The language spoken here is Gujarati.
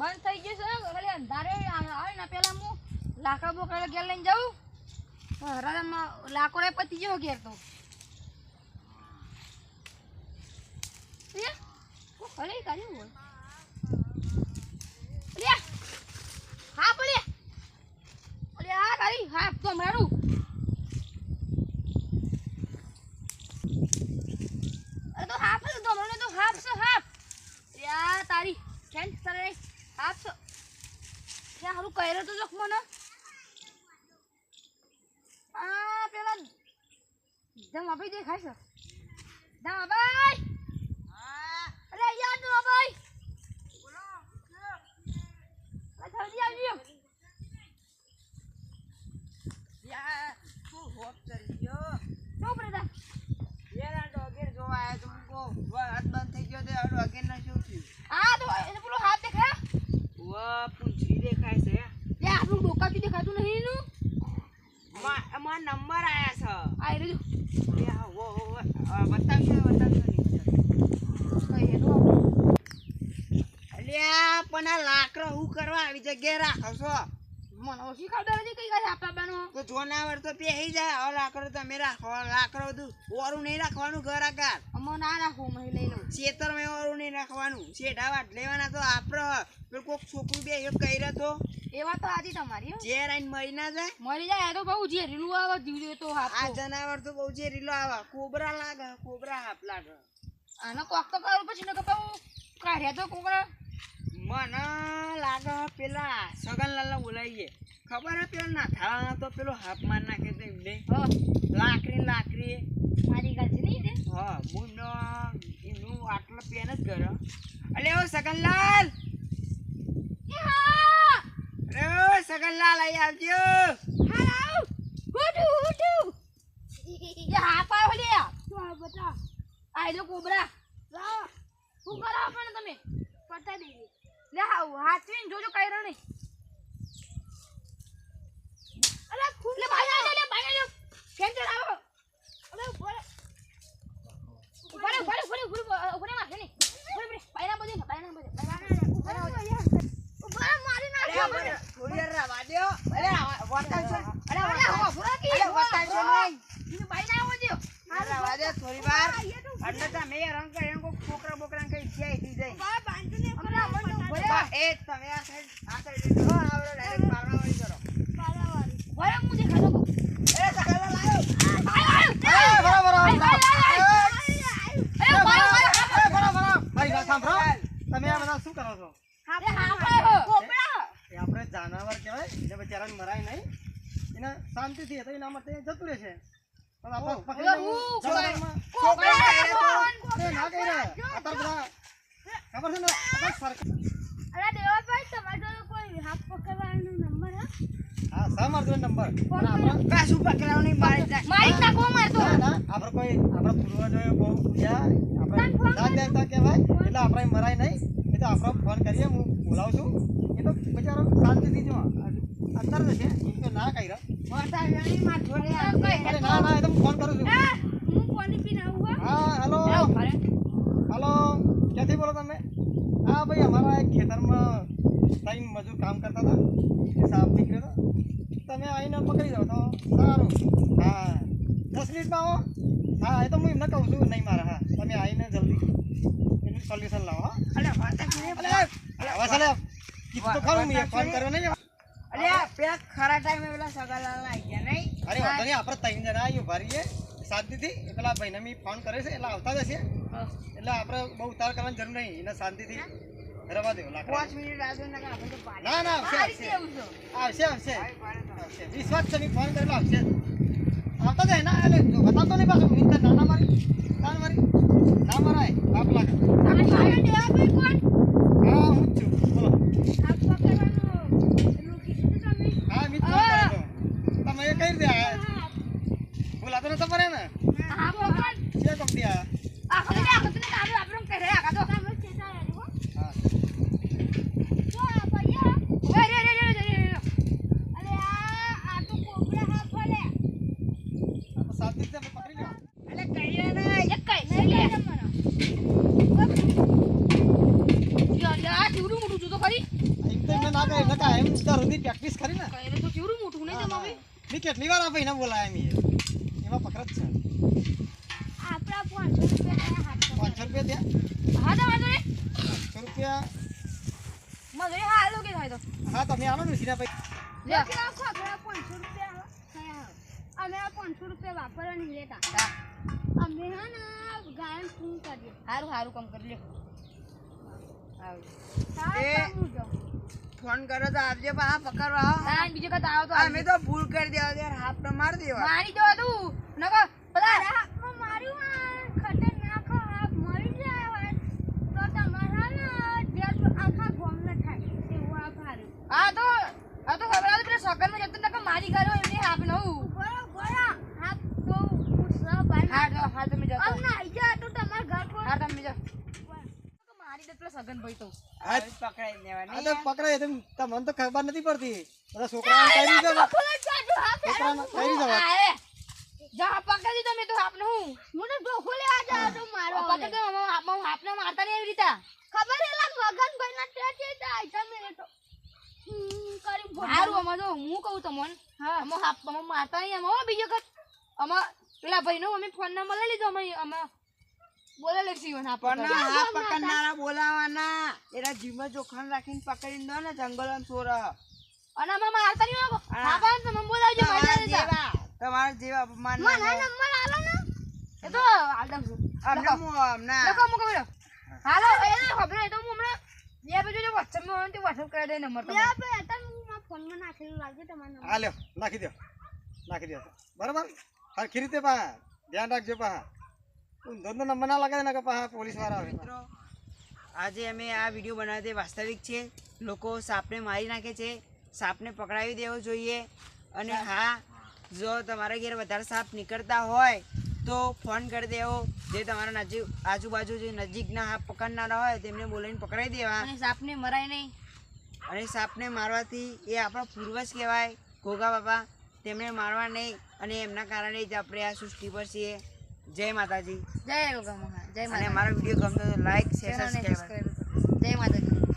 બંધ થઈ ગયું છે. ખાલી અંધારે આવે ને પેલા હું લાકડા બોકડા ઘેર લઈને જાઉં. હરામાં લાકડો પતી ગયો ઘેર તો. ખરે કાઢ્યું હોય. હા બોલે અરે તો મારું. અરે, તો હાફ તો મને તો તારી કેમ તારે છે ત્યાં હારું કર્યો તો મને. આ પેલા જમાભાઈ દેખાય છે. જમાભાઈ અરે યાર જમાભાઈ આ જલ્દી આવજો યા, શું હોપ કરી ગયો? શું પડે યાર, આ ડોગેર જોવા આયો તો હું કહું, વાહ, હાથ બંધ થઈ ગયો તો આ ડોગેરને શું થયું? આ તો એને પેલો હાથ દેખાય વાહ, પૂંછડી દેખાય છે. લે આપણું ડોકાતું દેખાતું નહીં એનું મા- એમાં નંબર આયા આ રહ્યું છે. યા, વો, વો, વો. આ બતાવશો, બતાવશો નહીં. કઈ એનું અલ્યા, પણ આ લાકડો હું કરવા આવી જગ્યાએ રાખો છો. મને ઓછી ખબર નથી કઈ કઈ આપવા બાનો. તો જોનાવર તો પેહી જાય. હવે લાકડો તમે રાખો. લાકડો બધું ઓરું નહીં રાખવાનું ઘર આગળ. અમો ના રાખું મહી લઈ લઉં. ખેતરમાં ઓરું નહીં રાખવાનું. શેઢા વાટ લેવાના તો આપડે. પેલું કોક છોકરું બે કર્યો તો. એવા તો આજી તમારી. ઝેર આઈને મરી ના જાય? મરી જાય એ તો બહુ ઝેરીલું આવે જીવ તો હાથ. આ. જનાવર તો બહુ ઝેરીલો આવે. કોબરા લાગે કોબરા હાપ લાગે. આનો કોક તો કરું પછી નકર બહુ કાઢ્યા તો કોકરા. મને લાગે પેલા સગનલાલ બોલાવીએ ખબર હે પેલા નાથાળાના તો પેલો હાફ માર નાખે તો એમને? લાકડી લાકડી. મારી ગાજી નહીં દે હા મુન્નો એનું આટલો પેન જ કરો અલે ઓ સગનલાલ! અરે ઓ સગનલાલ અહીં આવજો. હાલો હુટુ હુટુ એ હા પાયો લે. આ બતા? આ કોબરા. લા. શું કરો પણ તમે? પતા દેવી લે હાથવીન જોજો કઈ રણ અરે ખૂબ લે ભાઈ આ લે ભાઈ આ કેમ આવો અલે બોલે ઉપર ઉપર ઉપર ઉપર ઉપર માર છે ને ઉપર ઉપર પાયના બધે પાયના પાયના ઉપર મારી અરે નાખ્યો મને થોડી વાર રવા દ્યો. અલે વતાવશો ને. અલે અલે હો પૂરા કી અરે વતાવશો નહીં. ભાઈ ના આવજો અરે રવા દે થોડી વાર એટલે તમે હેરાન કરીને કોક છોકરા બોકરા કઈ ઈચ્છા થઈ જાય બા, એ તમે આ સાઈડ આ સાઈડ આવડો ડાયરેક્ટ કરો. ભરે એ. આયો આયો. એ. મારી વાત સાંભળો. તમે આ બધા શું કરો છો? આપણે જાનવર કહેવાય. બિચારાને મરાય નહીં. એને શાંતિથી તો એના માટે જતું રહેશે. પણ આપણે પકડી ના. અત્યારે ખબર છે ને? સરકાર અરે દેવાભાઈ ભાઈ જોડે કોઈ હાથ પકડવાનો નંબર હે? હા નંબર? અને આપણે કશું પકડાવ મારી જાય મારી નાખો મારતો ના, ના, આપણે કોઈ આપણા પૂર્વજોએ બહુ પૂજ્યા આપણે જાત દેવતા કહેવાય એટલે આપણે મરાય નહીં. એ તો આપણો ફોન કરીએ હું બોલાવું છું. એ તો બિચારો શાંતિથી જો અંદર તો ના એ તો ફોન કરું છું હું પાણી પીને આવું હા હેલો હા ભરે હેલો ક્યાંથી બોલો તમે હા ભાઈ અમારા એક ખેતરમાં ત્રણ મજૂર કામ કરતા હતા એ સાફ નીકળ્યો હતો તમે આવીને પકડી જાઓ તો સારું હા દસ મિનિટમાં આવો હા એ તો હું એમને કહું છું નહીં મારા હા. તમે આવીને જલ્દી એનું સોલ્યુશન લાવો હા. તો ખરું મેં ફોન કર્યો નહીં અલે પેલા ખરા ટાઈમે પેલા સગાલાલ આવી ગયા નહીં? અરે વાંધો નહીં આપણે ત્રણ જણા આવીએ ભરીએ શાંતિથી. પેલા ભાઈને મેં ફોન કર્યો છે એટલે આવતા જ હશે. એટલે આપણે બહુ ઉતાર કરવાની જરૂર નહીં એને શાંતિથી રવા દેવો પાંચ મિનિટ ને ના આવશે આવશે. આવું આવશે વિશ્વાસ છે ફોન કરેલો આવશે. જાય ના એટલે જો બતાવતો નહીં પાછું. મિત્ર નાના મારી ના મારી ના મરાય બાપ લાગે. તમે ભાઈ દેવાભાઈ કોણ હા હું જ છું. બોલો. હાથ પકડવાનું પેલું કીધું તમે. હા મિત ફોન કર્યો હતો. તમે એ કઈ રીતે બોલાતો નતો પડે ને? છે કંપની આયા આખો ને આખો ને કામ આપણે કરે આખો તો કામ છે તારે હો હા તો આ ભૈયા ઓય રે રે રે રે અરે આ આ તો કોબરા હા ફલે આપણે શાંતિથી આપણે પકડી લો અલે કહીએ નહીં એક કઈ નહીં લે મને યો યો આ જીવડું મોટું જો તો ખરી તો એમને ના કહે નકા દરરોજની પ્રેક્ટિસ કરી ને? કઈ તો કેવું મોટું નહીં હા, જમાવી મેં કેટલી વાર આ ભાઈને બોલાયા મી એમાં પકડ જ છે. આપણા પાંચસો રૂપિયા પાંચસો રૂપિયા દે હા તો વાંધો નહીં. પાંચસો રૂપિયા? મજૂરી હાલો કે થાય તો. હા તમે આવો ને ઉછીના ભાઈ. લે. પાંચસો રૂપિયા હા અમે આ પાંચસો રૂપિયા વાપરવા નહીં લેતા. અમે હા ને ગાયન શું કરીએ. હારું હારું કામ કરી લે આવ એ. હું જાઉં. ફોન કરો તો આવજે પા પકડવા હો. ના બીજો કદ આવો તો અમે તો ભૂલ કરી દેવા યાર હાફ તો માર દેવા. મારી જો તું. નકો પેલા હાથમાં માર્યું આ ખતરનાક હાથ મરી જાય તો તમારા ને જેલ આખા ગામને થાય. એવું આ ભારે આ તો આ તો ખબર હતી પેલા સગનમાં જતો નકો મારી કર્યો એમને હાફ નવું. બરો બરો હાફ તો ઉસા ભાઈ હા તો હા તમે જાઓ અમ ના આઈ જા તો તમારા ઘર પર. હા તમે જાઓ. મારી દે પેલા સગન ભાઈ તો. પકડાય તમને તો ખબર નથી પડતી. બધા જા પકડી તો હું. તો લેવા જા તો મારો પકડ મારતા નહીં એવી રીતે. ખબર એલા મગન ભાઈ ના તમે તો હમ, કરી મારું હારું તો હું કહું તમને હા. અમે હાફ અમે મારતા નહીં અમે બીજો કત અમે પેલા ભાઈનો અમે ફોન નંબર લઈ લીધો અમે અમે બોલે લઈ છીએ હાફ પણ પકડ. પકડનારા બોલાવાના. એના જીમ જોખમ રાખીને પકડી દો ને જંગલ સોર અને અમે મારતા નહીં આવો હા. ને તમે બોલાવજો મજા તમારા લેતા. જેવા તમારા જેવા અપમાન મને. નંબર આલો ને. એ તો હાલ દઉં છું. અમને લખો. હું લખો મૂકો બેડો હાલો એ તો ખબર એ તો હું હમણાં બે બાજુ જો વોટ્સએપમાં હોય તે WhatsApp કરી દે નંબર બે બે ભાઈ હતા હું મારા ફોનમાં નાખેલું લાગે તમારો નંબર. આ લ્યો નાખી દો નાખી દો બરાબર? હરખી રીતે પા ધ્યાન રાખજો પા ધંધો નંબર ના લાગે ને કે પોલીસવાળા આવે. મિત્રો આજે અમે આ વીડિયો બનાવ્યો તે વાસ્તવિક છે. લોકો સાપને મારી નાખે છે. સાપને પકડાવી દેવો જોઈએ. અને હા જો તમારા ઘેર વધારે સાપ નીકળતા હોય તો ફોન કરી દેવો. જે તમારા નજીક આજુબાજુ જે નજીકના સાપ પકડનારા હોય તેમને બોલાવીને પકડાવી દેવા. અને સાપને મરાય નહીં. અને સાપને મારવાથી એ આપણા પૂર્વજ કહેવાય ઘોઘા બાપા તેમણે મારવા નહીં. અને એમના કારણે જ આપણે આ સૃષ્ટિ પર છીએ. જય માતાજી. જય ગોગા મહા જય માતા મારો વીડિયો ગમતો તો લાઈક શેર કરો. જય માતાજી.